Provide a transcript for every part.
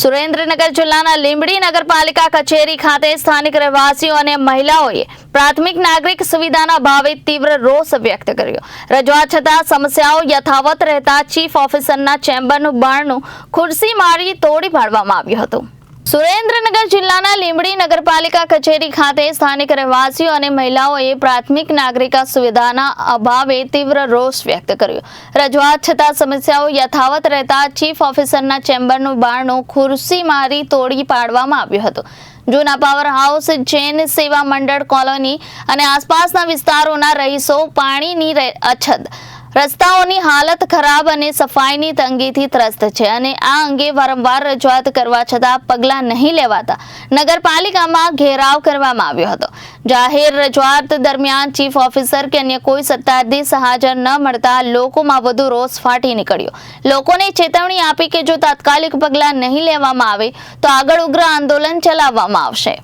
સુરેન્દ્રનગર જિલ્લાના લીંબડી નગરપાલિકા કચેરી ખાતે સ્થાનિક રહેવાસીઓ અને મહિલાઓએ પ્રાથમિક નાગરિક સુવિધાના ભાવે તીવ્ર રોષ વ્યક્ત કર્યો. રજૂઆત છતાં સમસ્યાઓ યથાવત રહેતા ચીફ ઓફિસરના ચેમ્બરનું બારણું ખુરશી મારી તોડી પાડવામાં આવ્યું હતું. સુરેન્દ્રનગર જિલ્લાના લીંબડી નગરપાલિકા કચેરી ખાતે સ્થાનિક રહેવાસીઓ અને મહિલાઓએ પ્રાથમિક નાગરિકા સુવિધાના અભાવે તીવ્ર રોષ વ્યક્ત કર્યો. રજૂઆત છતાં સમસ્યાઓ યથાવત રહેતા ચીફ ઓફિસરના ચેમ્બરનું બારણું ખુરશી મારી તોડી પાડવામાં આવ્યું હતું. જૂના પાવર હાઉસ, જૈન સેવા મંડળ કોલોની અને આસપાસના વિસ્તારોના રહીશો પાણીની અછત રસ્તાઓની હાલત ખરાબ અને સફાઈની તંગીથી ત્રસ્ત છે અને આ અંગે વારંવાર રજૂઆત કરવા છતાં પગલાં નહીં લેવાતા નગરપાલિકામાં ઘેરાવ કરવામાં આવ્યો હતો. જાહેર રજૂઆત દરમિયાન ચીફ ઓફિસર કે અન્ય કોઈ સત્તાધીશ હાજર ન મળતા લોકોમાં વધુ રોષ ફાટી નીકળ્યો. લોકોને ચેતવણી આપી કે જો તાત્કાલિક પગલાં નહીં લેવામાં આવે તો આગળ ઉગ્ર આંદોલન ચલાવવામાં આવશે.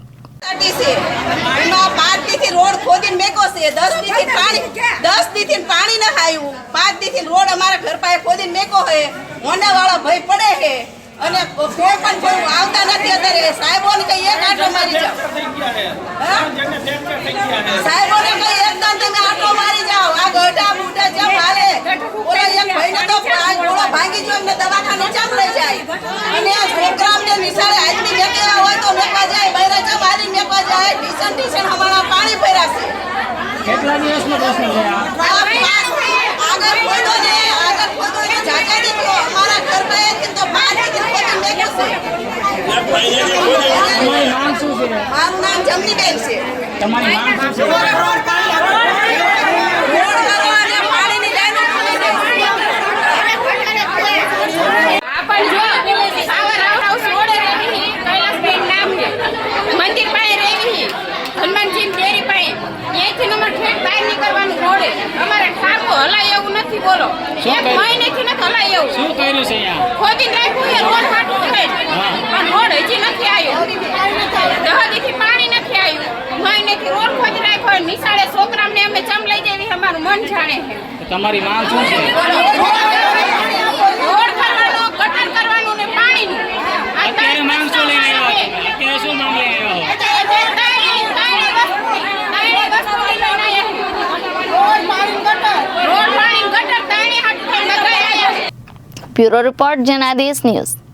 રોડ ખોદીને મેકો છે. દસથી પાણી આવ્યું. પાંચ દીથી રોડ અમારા ઘર પાસે ખોદીને મેકો હે હોના વાળા ભય પડે હે અને કોઈ પણ કોઈ આવતા નથી અત્યારે. સાહેબોને કઈ એક આટો મારી જાઓ. સાહેબો સાહેબોને કઈ એકદમ તમે આટો મારી જાઓ. આ ગઢા બુટા જેમ હાલે. ઓલા એક ભાઈને તો ગોળો ભાંગી ગયો એમને દવાખાને ચામ લઈ જાય? અને આ છોકરાઓને નિશાળે આદમી મેકેવા હોય તો મેકવા જાય. બૈરા ચા મારી મેકવા જાય. ટીશન ટીશન હમણાં પાણી ભરાશે કેટલા દિવસનો પ્રશ્ન છે આ આ પાસ આગળ ખોદો ને આગળ ખોદો ને જાજા દીધો અમારા ઘર પાસેથી તો પાંચ દીધી ખોદી મેક્યું છે તમારી માંગ શું છે મારું નામ જમનીબેન છે તમારી માંગ શું છે રોડ કરો અને પાણીની લાઈનો ખોલી દે આપણ જો સાવર હાઉસ રોડે રહેવી કૈલાસબેન નામ છે મંદિર પાસે રહેવી હનુમાનજી ડેરી પાસે ત્યાંથી અમારે ઠેઠ બહાર નામ જમનીબેન છે. ઠાકો હલાય એવું નથી બોલો શું એક મહિને થી નથી હલાય એવું શું કર્યું? છે અહીંયા? ખોદી નાખ્યું એ રોડ હાટું કરે પણ રોડ હજી નથી આવ્યો દહદીથી પાણી નથી આવ્યું મહિનેથી રોડ નાખ્યો નિશાળે છોકરામને અમે ચમ લઈ દેવી અમારું મન જાણે છે. તમારી માંગ શું છે? રોડ કરવાનું ગટર કરવાનું ને પાણીનું. અત્યારે માંગ શું લઈને આવ્યા અત્યારે શું માંગ લઈને આવ્યા બ્યુરો રિપોર્ટ જનાદેશ ન્યૂઝ.